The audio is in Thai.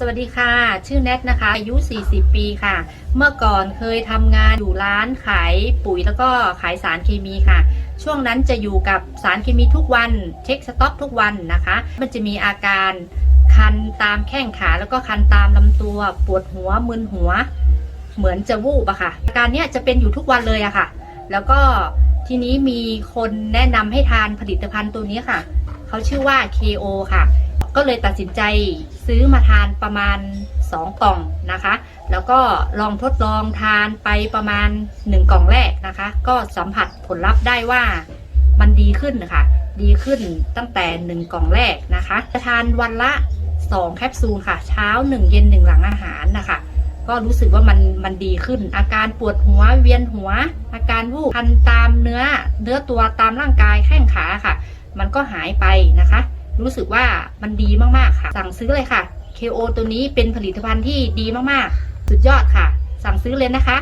สวัสดีค่ะ ชื่อแนทนะคะ อายุ 40 ปีค่ะ เมื่อก่อนเคยทำงานอยู่ร้านขายปุ๋ยแล้วก็ขายสารเคมีค่ะ ช่วงนั้นจะอยู่กับสารเคมีทุกวัน เช็คสต็อกทุกวันนะคะ มันจะมีอาการคันตามแข้งขาแล้วก็คันตามลำตัว ปวดหัวมึนหัว เหมือนจะวูบอะค่ะ อาการเนี้ยจะเป็นอยู่ทุกวันเลยอะค่ะ แล้วก็ทีนี้มีคนแนะนำให้ทานผลิตภัณฑ์ตัวนี้ค่ะ เขาชื่อว่า KO ค่ะ ก็เลยตัดสินใจซื้อมาทานประมาณ 2 กล่องนะคะ แล้วก็ลองทดลองทานไปประมาณ 1 กล่องแรกนะคะ ก็สัมผัสผลลัพธ์ได้ว่ามันดีขึ้นนะคะดีขึ้นตั้งแต่ 1 กล่องแรกนะคะจะทานวันละ 2 แคปซูลค่ะ เช้า 1 เย็น 1 หลังอาหารนะคะ ก็รู้สึกว่ามันมันดีขึ้น อาการปวดหัวเวียนหัว อาการวูบคันตามเนื้อ เนื้อตัวตามร่างกายแข้งขาค่ะ มันก็หายไปนะคะ รู้สึกว่ามันดีมากๆค่ะ สั่งซื้อเลยค่ะ KO ตัวนี้เป็นผลิตภัณฑ์ที่ดีมากๆ สุดยอดค่ะ สั่งซื้อเลยนะคะ